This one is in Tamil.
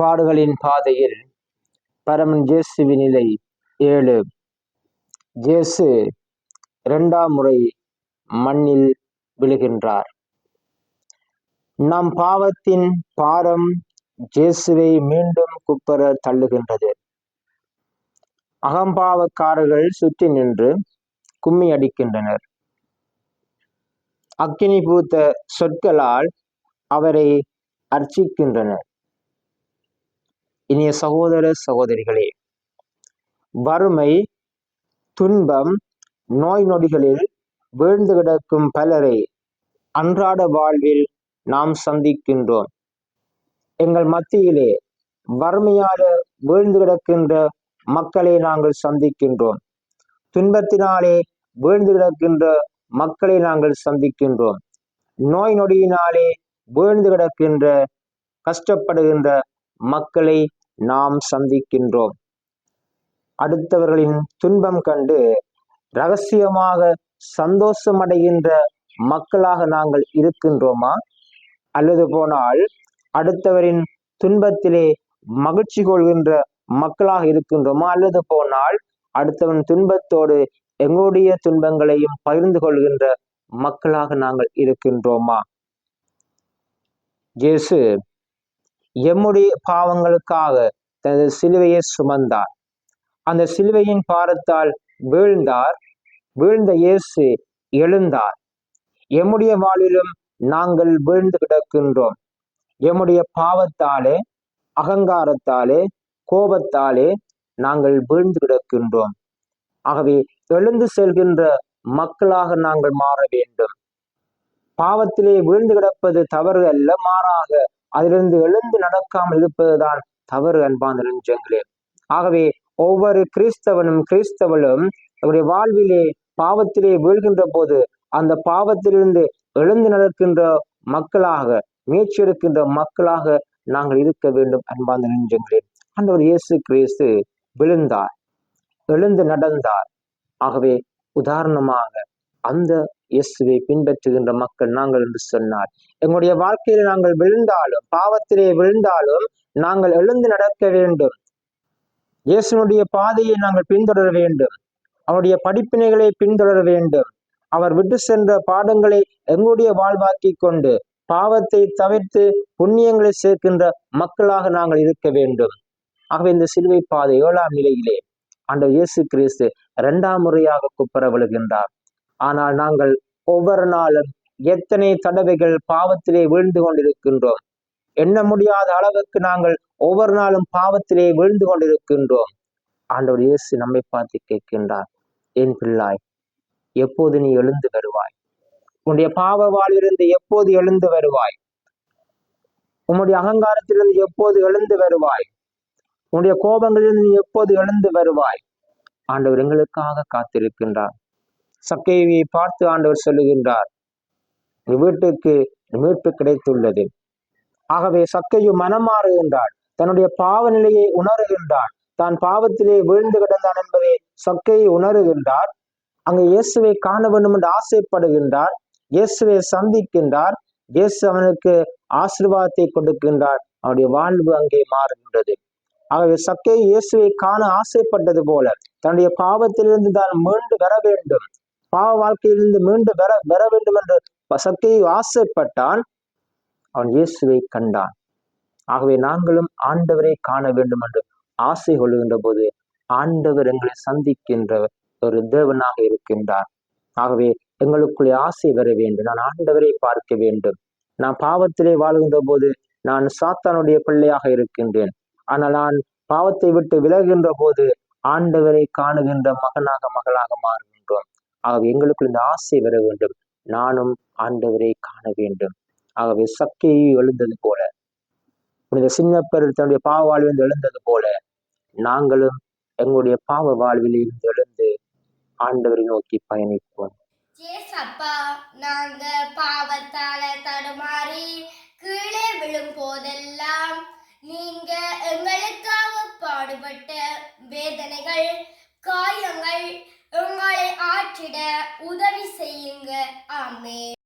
பாடுகளின் பாதையில் பரமன் ஜேசுவின் நிலை ஏழு. ஜேசு இரண்டாம் முறை மண்ணில் விழுகின்றார். நம் பாவத்தின் பாரம் ஜேசுவை மீண்டும் குப்பர தள்ளுகின்றது. அகம்பாவக்காரர்கள் சுற்றி நின்று கும்மி அடிக்கின்றனர். அக்கினி பூத்த சொற்களால் அவரை அர்ச்சிக்கின்றனர். இனிய சகோதர சகோதரிகளே வறுமை துன்பம் நோய் நொடிகளில் வீழ்ந்து கிடக்கும் பலரை அன்றாட வாழ்வில் நாம் சந்திக்கின்றோம். எங்கள் மத்தியிலே வறுமையால வீழ்ந்து கிடக்கின்ற மக்களை நாங்கள் சந்திக்கின்றோம். துன்பத்தினாலே வீழ்ந்து கிடக்கின்ற மக்களை நாங்கள் சந்திக்கின்றோம். நோய் நொடியினாலே வீழ்ந்து கிடக்கின்ற கஷ்டப்படுகின்ற மக்களை நாம் சந்திக்கின்றோம். அடுத்தவர்களின் துன்பம் கண்டு ரகசியமாக சந்தோஷமடைகின்ற மக்களாக நாங்கள் இருக்கின்றோமா? அல்லது போனால் அடுத்தவரின் துன்பத்திலே மகிழ்ச்சி கொள்கின்ற மக்களாக இருக்கின்றோமா? அல்லது போனால் அடுத்தவன் துன்பத்தோடு எங்களுடைய துன்பங்களையும் பகிர்ந்து கொள்கின்ற மக்களாக நாங்கள் இருக்கின்றோமா? ஜேசு எம்முடைய பாவங்களுக்காக தனது சிலுவையை சுமந்தார். அந்த சிலுவையின் பாரத்தால் வீழ்ந்தார். வீழ்ந்த இயேசு எழுந்தார். எம்முடைய வாழ்விலும் நாங்கள் வீழ்ந்து கிடக்கின்றோம். எம்முடைய பாவத்தாலே அகங்காரத்தாலே கோபத்தாலே நாங்கள் வீழ்ந்து கிடக்கின்றோம். ஆகவே எழுந்து செல்கின்ற மக்களாக நாங்கள் மாற வேண்டும். பாவத்திலே வீழ்ந்து கிடப்பது தவறு அல்ல மாறாக அதிலிருந்து எழுந்து நடக்காமல் இருப்பதுதான் தவறு அன்பான நெஞ்சங்களே. ஆகவே ஒவ்வொரு கிறிஸ்தவனும் கிறிஸ்தவனும் அவருடைய வாழ்விலே பாவத்திலே வீழ்கின்ற போது அந்த பாவத்திலிருந்து எழுந்து நடக்கின்ற மக்களாக முயற்சி எடுக்கின்ற மக்களாக நாங்கள் இருக்க வேண்டும் அன்பார்ந்த நெஞ்சங்களே. அன்றவர் இயேசு கிறிஸ்து விழுந்தார் எழுந்து நடந்தார். ஆகவே உதாரணமாக அந்த இயேசுவை பின்பற்றுகின்ற மக்கள் நாங்கள் என்று சொன்னார். எங்களுடைய வாழ்க்கையில் நாங்கள் விழுந்தாலும் பாவத்திலே விழுந்தாலும் நாங்கள் எழுந்து நடக்க வேண்டும். இயேசுனுடைய பாதையை நாங்கள் பின்தொடர வேண்டும். அவருடைய படிப்பினைகளை பின்தொடர வேண்டும். அவர் விட்டு சென்ற பாடங்களை எங்களுடைய வாழ்வாக்கி கொண்டு பாவத்தை தவிர்த்து புண்ணியங்களை சேர்க்கின்ற மக்களாக நாங்கள் இருக்க வேண்டும். ஆகவே இந்த சிலுவை பாதை ஏழாம் நிலையிலே ஆண்டவர் இயேசு கிறிஸ்து இரண்டாம் முறையாக குப்பர விழுகின்றார். ஆனால் நாங்கள் ஒவ்வொரு நாளும் எத்தனை தடவைகள் பாவத்திலே வீழ்ந்து கொண்டிருக்கின்றோம். எண்ண முடியாத அளவுக்கு நாங்கள் ஒவ்வொரு நாளும் பாவத்திலே வீழ்ந்து கொண்டிருக்கின்றோம். ஆண்டவர் இயேசு நம்மை பார்த்து கேட்கின்றார் என் பிள்ளாய் எப்போது நீ எழுந்து வருவாய்? உன்னுடைய பாவ வாழ்விலிருந்து எப்போது எழுந்து வருவாய்? உன்னுடைய அகங்காரத்திலிருந்து எப்போது எழுந்து வருவாய்? உன்னுடைய கோபங்களிலிருந்து நீ எப்போது எழுந்து வருவாய்? ஆண்டவர் எங்களுக்காக காத்திருக்கின்றார். சக்கையை பார்த்து ஆண்டவர் சொல்லுகின்றார் வீட்டுக்கு மீட்பு கிடைத்துள்ளது. ஆகவே சக்கையும் மனம் மாறுகின்றார் தன்னுடைய பாவ நிலையை உணர்கின்றார் தான் பாவத்திலே வீழ்ந்து கிடந்தான் என்பதை சக்கையை உணர்கின்றார். அங்கு இயேசுவை காண வேண்டும் என்று ஆசைப்படுகின்றார். இயேசுவை சந்திக்கின்றார். இயேசு அவனுக்கு ஆசிர்வாதத்தை கொடுக்கின்றார். அவனுடைய வாழ்வு அங்கே மாறுகின்றது. ஆகவே சக்கை இயேசுவை காண ஆசைப்பட்டது போல தன்னுடைய பாவத்திலிருந்து தான் மீண்டு வர வேண்டும். பாவ வாழ்க்கையிலிருந்து மீண்டு பெற பெற வேண்டும் என்று சக்தி ஆசைப்பட்டான். அவன் இயேசுவை கண்டான். ஆகவே நாங்களும் ஆண்டவரை காண வேண்டும் என்று ஆசை கொள்கின்ற போது ஆண்டவர் எங்களை சந்திக்கின்ற ஒரு தேவனாக இருக்கின்றார். ஆகவே எங்களுக்குள்ளே ஆசை வர வேண்டும். நான் ஆண்டவரை பார்க்க வேண்டும். நான் பாவத்திலே வாழ்கின்ற போது நான் சாத்தானுடைய பிள்ளையாக இருக்கின்றேன். ஆனால் நான் பாவத்தை விட்டு விலகுகின்ற போது ஆண்டவரை காணுகின்ற மகனாக மகளாக மாறுகின்றோம் ஆகவே எங்களுக்கு இந்த ஆசை வர வேண்டும். நானும் ஆண்டவரை காண வேண்டும். ஆகவே சக்கையை எழுந்தது போல. புனித சின்னப்பர் தன்னுடைய பாவ வாழ்வில் எழுந்தது போல நாங்களும் எங்களுடைய பாவ வாழ்வில் இருந்து எழுந்து ஆண்டவரை நோக்கி பயணிப்போம். ஏசப்பா நாங்க பாவத்தால தடுமாறி கீழே விழும் போதெல்லாம் நீங்க எங்களுக்காக பாடுபட்ட வேதனைகள் காயங்கள் காத்திட உதவி செய்யுங்க. ஆமே